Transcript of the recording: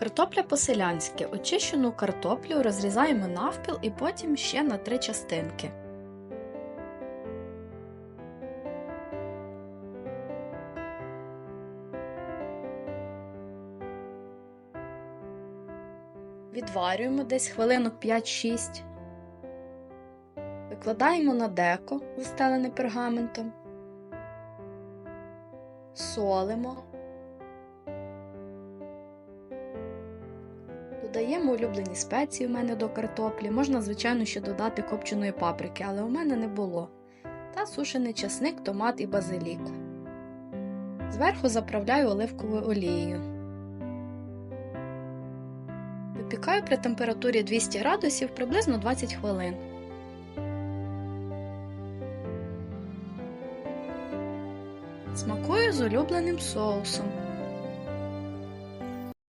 Картопля по-селянськи. Очищену картоплю розрізаємо навпіл і потім ще на три частинки. Відварюємо десь хвилинок 5-6. Викладаємо на деко, застелене пергаментом. Солимо. Додаємо улюблені спеції у мене до картоплі. Можна, звичайно, ще додати копченої паприки, але у мене не було. Та сушений часник, томат і базилік. Зверху заправляю оливковою олією. Випікаю при температурі 200 градусів приблизно 20 хвилин. Смакую з улюбленим соусом.